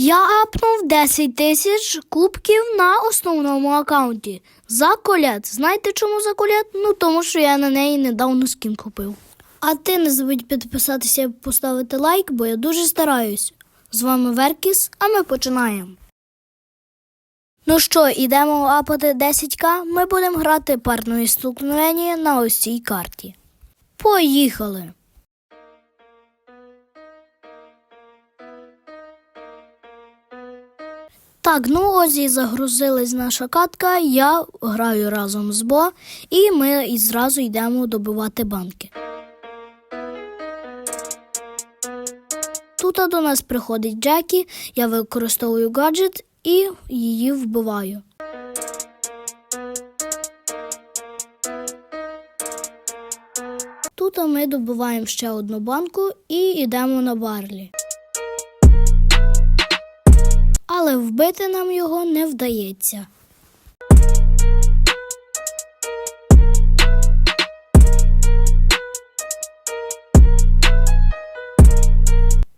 Я апнув 10 тисяч кубків на основному аккаунті. За колят. Знаєте чому за колят? Ну тому що я на неї недавно скін купив. А ти не забудь підписатися і поставити лайк, бо я дуже стараюсь. З вами Веркіс, а ми починаємо. Ну що, ідемо апати 10к? Ми будемо грати парної столкновення на ось карті. Поїхали! Так, ну ось і загрузилась наша катка. Я граю разом з Бо, і ми і зразу йдемо добивати банки. Тут до нас приходить Джекі, я використовую гаджет і її вбиваю. Тут ми добиваємо ще одну банку і йдемо на барлі. Вбити нам його не вдається.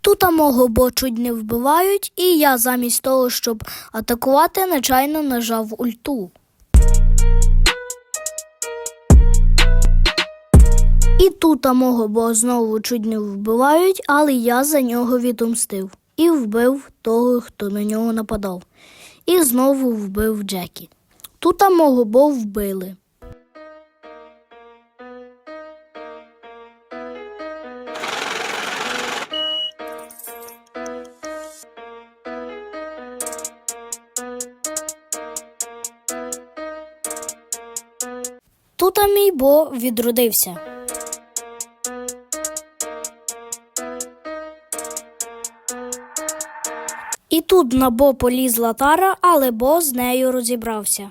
Тут мого бо чуть не вбивають, і я замість того, щоб атакувати, нечайно нажав ульту. І тут мого бо знову чуть не вбивають, але я за нього відомстив і вбив того, хто на нього нападав. І знову вбив Джекі. Тут мого бо вбили. Тут мій бо відродився. І тут на Бо полізла Тара, але Бо з нею розібрався.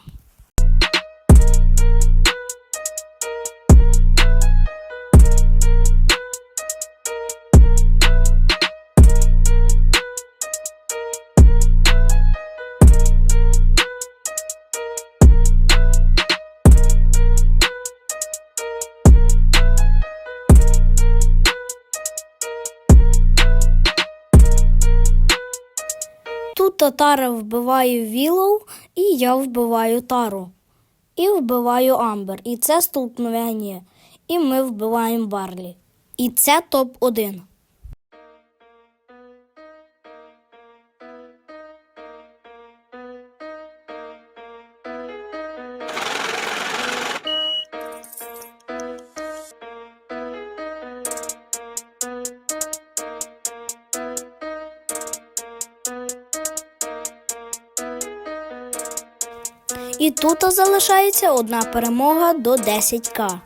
Тут Тара вбиває Вілоу, і я вбиваю Тару. І вбиваю Амбер. І це столкновення. І ми вбиваємо Барлі. І це топ-1. І тут залишається одна перемога до 10к.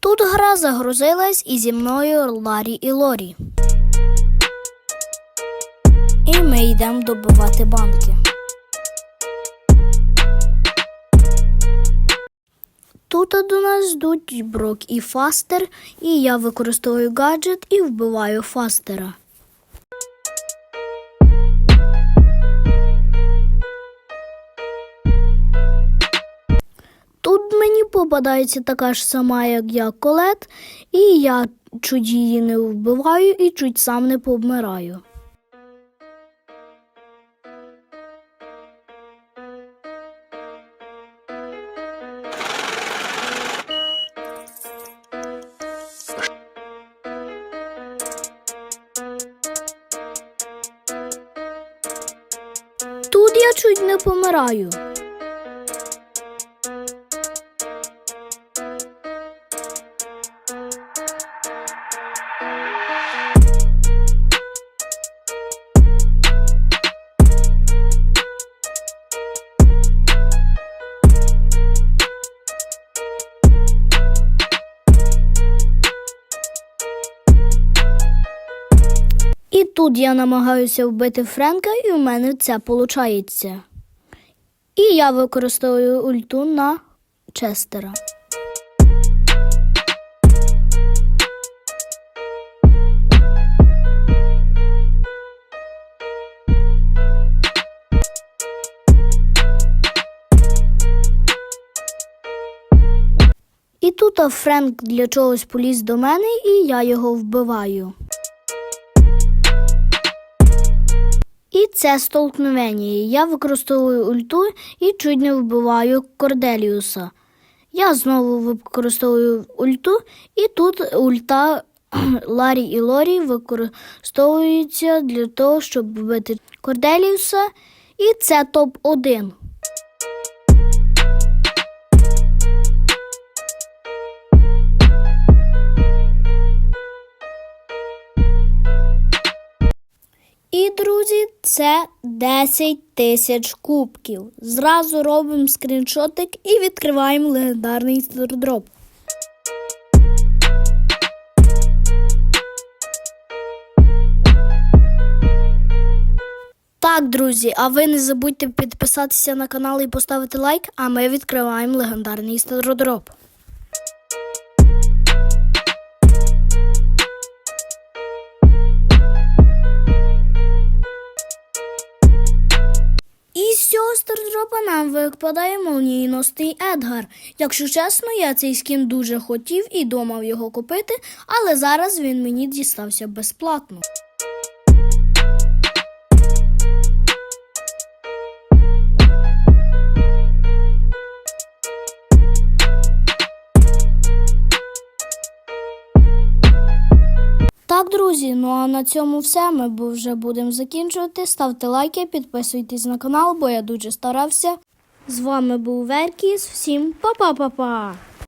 Тут гра загрузилась і зі мною Ларі і Лорі. І ми йдемо добивати банки. Тут до нас йдуть Брок і Фастер, і я використовую гаджет і вбиваю Фастера. Тут мені попадається така ж сама, як я колет, і я чуть її не вбиваю і чуть сам не помираю. Чуть не помираю. Тут я намагаюся вбити Френка, і у мене це виходить. І я використовую ульту на Честера. І тут Френк для чогось поліз до мене, і я його вбиваю. І це столкновення. Я використовую ульту і чуть не вбиваю Корделіуса. Я знову використовую ульту, і тут ульта Ларі і Лорі використовуються для того, щоб вбити Корделіуса, і це топ-1. Це 10 тисяч кубків. Зразу робимо скріншотик і відкриваємо легендарний стардроп. Так, друзі, а ви не забудьте підписатися на канал і поставити лайк, а ми відкриваємо легендарний стардроп. Цього стардропа нам випадає молнієностий Едгар. Якщо чесно, я цей скін дуже хотів і думав його купити, але зараз він мені дістався безплатно. Друзі, ну а на цьому все. Ми вже будемо закінчувати. Ставте лайки, підписуйтесь на канал, бо я дуже старався. З вами був Веркіс. Всім па-па-па-па!